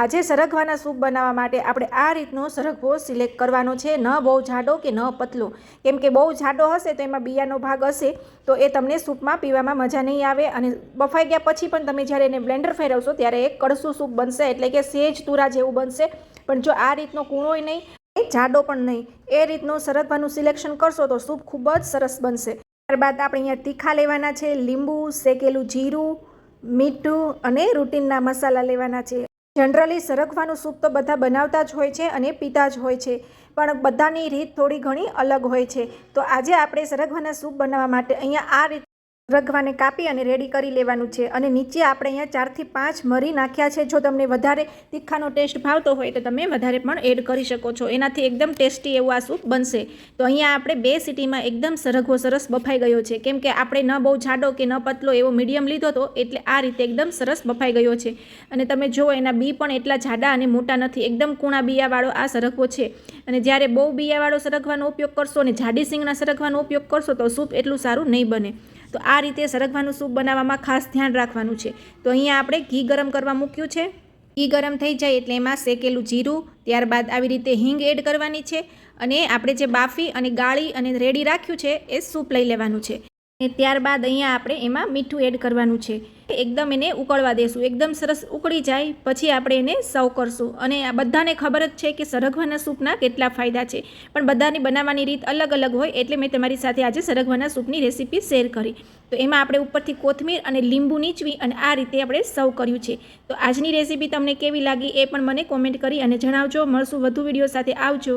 આજે સરગવાના સૂપ બનાવવા માટે આપણે આ રીતનો સરગવો સિલેક્ટ કરવાનો છે. ન બહુ જાડો કે ન પતલો. કેમ કે બહુ જાડો હશે તો એમાં બિયાનો ભાગ હશે, તો એ તમને સૂપમાં પીવામાં મજા નહીં આવે અને બફાઈ ગયા પછી પણ તમે જ્યારે એને બ્લેન્ડર ફેરવશો ત્યારે એક કડસું સૂપ બનશે, એટલે કે સેજ તુરા જેવું બનશે. પણ જો આ રીતનો કૂણોય નહીં, એ જાડો પણ નહીં. એ રીતનું સરગવાનું સિલેક્શન કરશો તો સૂપ ખૂબ જ સરસ બનશે. ત્યારબાદ આપણે અહીંયા તીખા લેવાના છે, લીંબુ, શેકેલું જીરું, મીઠું અને રૂટીનના મસાલા લેવાના છે. જનરલી સરગવાનું સૂપ તો બધા બનાવતા જ હોય છે અને પીતા જ હોય છે, પણ બધાની રીત થોડી ઘણી અલગ હોય છે. તો આજે આપણે સરગવાના સૂપ બનાવવા માટે અહીંયા આ રીત સરગવાને કાપી અને રેડી કરી લેવાનું છે. અને નીચે આપણે અહીંયા ચારથી પાંચ મરી નાખ્યા છે. જો તમને વધારે તીખાનો ટેસ્ટ ભાવતો હોય તો તમે વધારે પણ એડ કરી શકો છો. એનાથી એકદમ ટેસ્ટી એવું આ સૂપ બનશે. તો અહીંયા આપણે બે સિટીમાં એકદમ સરઘવો સરસ બફાઈ ગયો છે. કેમ કે આપણે ન બહુ જાડો કે ન પતલો એવો મીડિયમ લીધો હતો એટલે આ રીતે એકદમ સરસ બફાઈ ગયો છે. અને તમે જુઓ એના બી પણ એટલા જાડા અને મોટા નથી. એકદમ કૂણા બિયાવાળો આ સરઘવો છે. અને જ્યારે બહુ બિયાવાળો સરગવાનો ઉપયોગ કરશો અને જાડી સિંગના સરગવાનો ઉપયોગ કરશો તો સૂપ એટલું સારું નહીં બને. તો આ રીતે સરગવાનું સૂપ બનાવવામાં ખાસ ધ્યાન રાખવાનું છે. તો અહીંયા આપણે ઘી ગરમ કરવા મૂક્યું છે. ઘી ગરમ થઈ જાય એટલે એમાં શેકેલું જીરું, ત્યારબાદ આવી રીતે હિંગ એડ કરવાની છે અને આપણે જે બાફી અને ગાળી અને રેડી રાખ્યું છે એ સૂપ લઈ લેવાનું છે. અને ત્યારબાદ અહીંયા આપણે એમાં મીઠું એડ કરવાનું છે. એકદમ એને ઉકળવા દેશું. એકદમ સરસ ઉકળી જાય, પછી આપણે એને સર્વ કરશું. અને આ બધાને ખબર જ છે કે સરગવાના સૂપના કેટલા ફાયદા છે. પણ બધાની બનાવવાની રીત અલગ અલગ હોય એટલે મેં તમારી સાથે આજે સરગવાના સૂપની રેસીપી શેર કરી. તો એમાં આપણે ઉપરથી કોથમીર અને લીંબુ નીચવી અને આ રીતે આપણે સર્વ કર્યું છે. તો આજની રેસીપી તમને કેવી લાગી એ પણ મને કોમેન્ટ કરી અને જણાવજો. મળશું વધુ વીડિયો સાથે. આવજો.